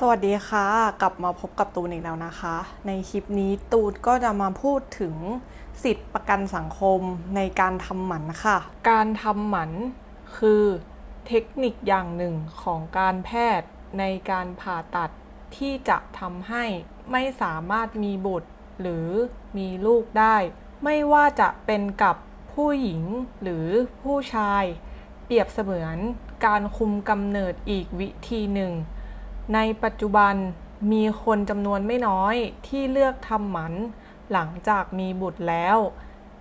สวัสดีค่ะ กลับมาพบกับตูนอีกแล้วนะคะ ในคลิปนี้ตูนก็จะมาพูดถึงสิทธิประกันสังคมในการทำหมันค่ะ การทำหมันคือเทคนิคอย่างหนึ่งของการแพทย์ในการผ่าตัดที่จะทำให้ไม่สามารถมีบุตรหรือมีลูกได้ ไม่ว่าจะเป็นกับผู้หญิงหรือผู้ชาย เปรียบเสมือนการคุมกำเนิดอีกวิธีหนึ่ง ในปัจจุบันมีคนจำนวนไม่น้อยที่เลือกทำหมันหลังจากมีบุตรแล้ว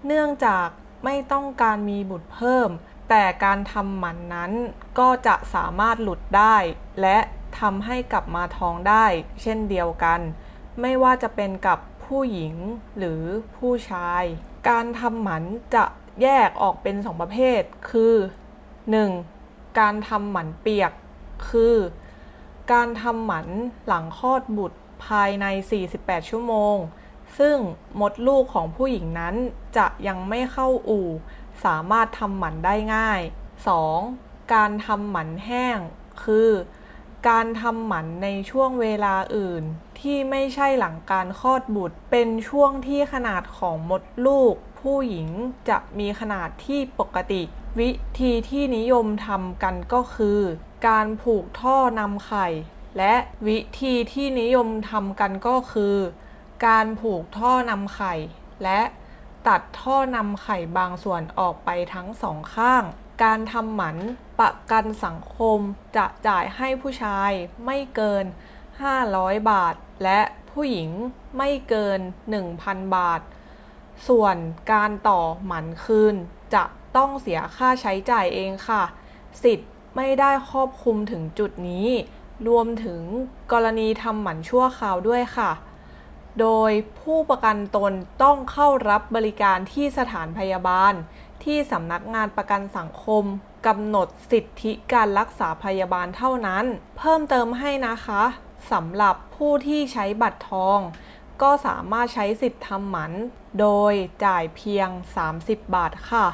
เนื่องจากไม่ต้องการมีบุตรเพิ่ม แต่การทำหมันนั้นก็จะสามารถหลุดได้ และทำให้กลับมาท้องได้ เช่นเดียวกัน ไม่ว่าจะเป็นกับผู้หญิงหรือผู้ชาย การทำหมันจะแยกออกเป็นสองประเภท คือ 1. การทำหมันเปียก คือ การทำหมันหลังคลอดบุตรภายใน 48 ชั่วโมง ซึ่งมดลูกของผู้หญิงนั้นจะยังไม่เข้าอู่ สามารถทำหมันได้ง่าย 2. การทำหมันแห้ง คือ การทำหมันในช่วงเวลาอื่น ที่ไม่ใช่หลังการคลอดบุตร เป็นช่วงที่ขนาดของมดลูก ผู้หญิงจะมีขนาดที่ปกติ วิธีที่นิยมทำกันก็คือ การผูกท่อนำไข่ และวิธีที่นิยมทำกันก็คือ การผูกท่อนำไข่ และตัดท่อนำไข่บางส่วนออกไปทั้งสองข้าง การทำหมันประกันสังคมจะจ่ายให้ผู้ชายไม่เกิน 500 บาท และผู้หญิงไม่เกิน 1,000 บาท ส่วนการต่อหมันคืนจะต้องเสียค่าใช้จ่ายเองค่ะ สิทธิ์ไม่ได้ครอบคลุมถึงจุดนี้ รวมถึงกรณีทำหมันชั่วคราวด้วยค่ะ โดยผู้ประกันตนต้องเข้ารับบริการที่สถานพยาบาล ที่สำนักงานประกันสังคมกำหนดสิทธิการรักษาพยาบาลเท่านั้น เพิ่มเติมให้นะคะสำหรับผู้ที่ใช้บัตรทอง ก็สามารถใช้สิทธิ์ทำหมัน โดยจ่ายเพียง 30 บาทค่ะ